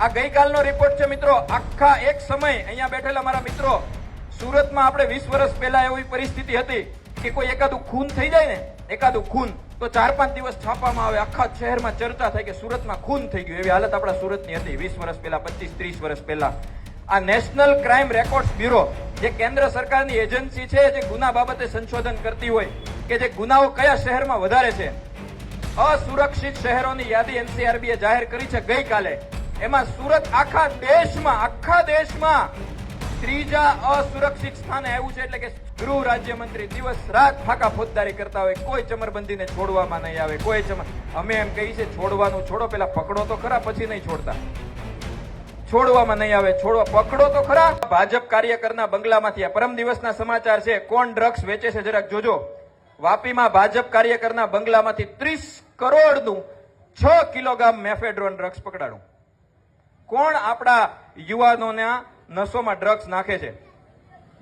આ ગઈકાલનો રિપોર્ટ છે મિત્રો, આખા એક સમય અહીંયા બેઠેલા મારા મિત્રો, સુરતમાં આપણે વીસ વર્ષ પહેલા એવી પરિસ્થિતિ હતી કે કોઈ એકાદું ખૂન થઈ જાય ને, એકાદું ખૂન, તો ચાર પાંચ દિવસ છાપવામાં આવે, આખા શહેરમાં ચર્ચા થાય કે સુરતમાં ખૂન થઈ ગયું. એવી હાલત આપણા સુરતની હતી વીસ વર્ષ પહેલા, પચીસ ત્રીસ વર્ષ પહેલા. આ નેશનલ ક્રાઇમ રેકોર્ડ્સ બ્યુરો જે કેન્દ્ર સરકારની એજન્સી છે, જે ગુના બાબતે સંશોધન કરતી હોય, કે જે ગુનાઓ કયા શહેરમાં વધારે છે, અસુરક્ષિત શહેરોની યાદી એનસીઆરબીએ જાહેર કરી છે ગઈકાલે. એમાં સુરત આખા દેશમાં આખા દેશમાં ત્રીજા અસુરક્ષિત સ્થાને આવ્યું છે એટલે કે ગૃહ રાજ્યમંત્રી દિવસ રાત ફાકા ફોજદારી કરતા હોય. કોઈ ચમરબંધીને છોડવામાં નહીં આવે. કોઈ ચમર અમે એમ કહીએ છીએ, છોડવાનું છોડો, પેલા પકડો તો ખરા, પછી નહીં છોડતા. છોડવામાં નહીં આવે. છોડવા પકડો તો ખરા. ભાજપ કાર્યકરના બંગલામાંથી આ પરમ દિવસના સમાચાર છે. કોણ ડ્રગ્સ વેચે છે, જરાક જોજો. વાપીમાં ભાજપ કાર્યકરના બંગલામાંથી ત્રીસ કરોડનું છ કિલોગ્રામ મેફેડ્રોન ડ્રગ્સ પકડાડું કોણ આપણા યુવાનોના નસોમાં ડ્રગ્સ નાખે છે?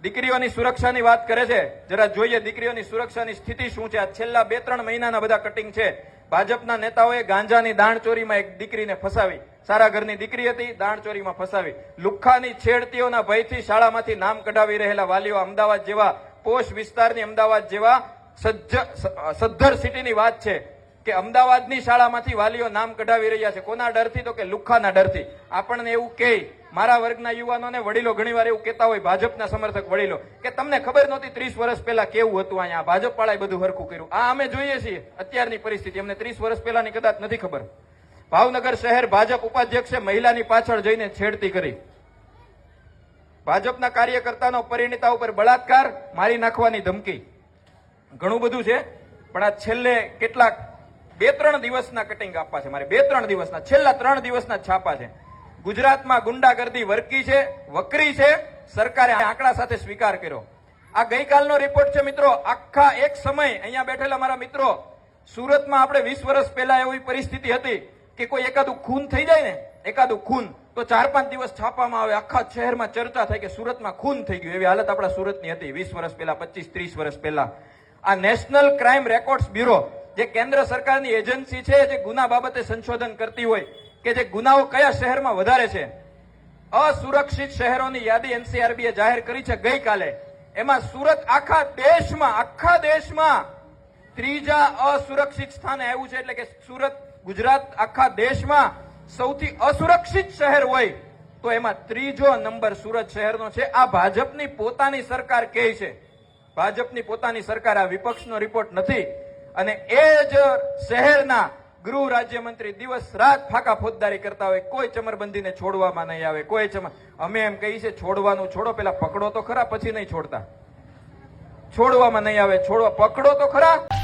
દીકરીઓની સુરક્ષાની વાત કરે છે. જરા જોઈએ દીકરીઓની સુરક્ષાની સ્થિતિ શું છે? આ છેલ્લા બે ત્રણ મહિનાના બધા કટિંગ છે. ભાજપના નેતાઓએ ગાંજાની દાણચોરીમાં એક દીકરીને ફસાવી. સારા ઘરની દીકરી હતી દાણચોરીમાં ફસાવી. લુખ્ખાની છેડતીઓના ભયથી શાળામાંથી નામ કઢાવી રહેલા વાલીઓ અમદાવાદ જેવા પોશ વિસ્તારની અમદાવાદ જેવા સજ્જ સદ્ધર સિટીની વાત છે. કે અમદાવાદની શાળામાંથી વાલીઓ નામ કઢાવી રહ્યા છે. કોના ડરથી તો કે લુખ્ખાના ડરથી. આપણને એવું કહે મારા વર્ગના યુવાનોને વડીલો ઘણીવાર એવું કહેતા હોય, ભાજપના સમર્થક વડીલો, કે તમને ખબર નહોતી ત્રીસ વર્ષ પહેલા કેવું હતું અહીંયા? ભાજપ વાળાએ બધું હરખું કર્યું. આ અમે જોઈએ છીએ અત્યારની પરિસ્થિતિ. અમને ત્રીસ વર્ષ પહેલાની કદાચ નથી ખબર. ભાવનગર શહેર ભાજપ ઉપાધ્યક્ષે મહિલાની પાછળ જઈને છેડતી કરી. ભાજપના કાર્યકર્તાનો પરિણીતા ઉપર બળાત્કાર, મારી નાખવાની ધમકી. ઘણું બધું છે, પણ આ છેલ્લે કેટલાક બે ત્રણ દિવસના કટિંગ આપવા છે. મારે બે ત્રણ દિવસના, છેલ્લા ત્રણ દિવસના છાપા છે. ગુજરાતમાં ગુંડાગર્દી વર્કી છે, વકરી છે. સરકારે આંકડા સાથે સ્વીકાર કર્યો. આ ગઈકાલનો રિપોર્ટ છે મિત્રો, આખા એક સમય અહીંયા બેઠેલા મારા મિત્રો, સુરતમાં આપણે વીસ વર્ષ પહેલા એવી પરિસ્થિતિ હતી કે કોઈ એકાદું ખૂન થઈ જાય ને, એકાદું ખૂન, તો ચાર પાંચ દિવસ છાપામાં આવે, આખા શહેરમાં ચર્ચા થાય કે સુરતમાં ખૂન થઈ ગયું. એવી હાલત આપણા સુરતની હતી વીસ વર્ષ પહેલા પચીસ ત્રીસ વર્ષ પહેલા. આ નેશનલ ક્રાઇમ રેકોર્ડ્સ બ્યુરો જે કેન્દ્ર સરકારની એજન્સી છે, જે ગુના બાબતે સંશોધન કરતી હોય, કે જે ગુનાઓ કયા શહેરમાં વધારે છે, અસુરક્ષિત શહેરોની યાદી એનસીઆરબી એ જાહેર કરી છે ગઈકાલે. એમાં સુરત આખા દેશમાં આખા દેશમાં ત્રીજા અસુરક્ષિત સ્થાને આવ્યું છે, એટલે કે સુરત, ગુજરાત આખા દેશમાં સૌથી અસુરક્ષિત શહેર હોય, તો એમાં ત્રીજો નંબર સુરત શહેરનો છે. આ ભાજપની પોતાની સરકાર કહે છે. ભાજપની પોતાની સરકાર આ વિપક્ષનો રિપોર્ટ નથી. અને એ જ શહેરના ગૃહ રાજ્યમંત્રી દિવસ રાત ફાકા ફોજદારી કરતા હોય, કોઈ ચમરબંધીને છોડવામાં નહીં આવે, કોઈ ચમર અમે એમ કહીએ છીએ, છોડવાનું છોડો, પેલા પકડો તો ખરા, પછી નહીં છોડતા. છોડવામાં નહીં આવે, છોડવા પકડો તો ખરા.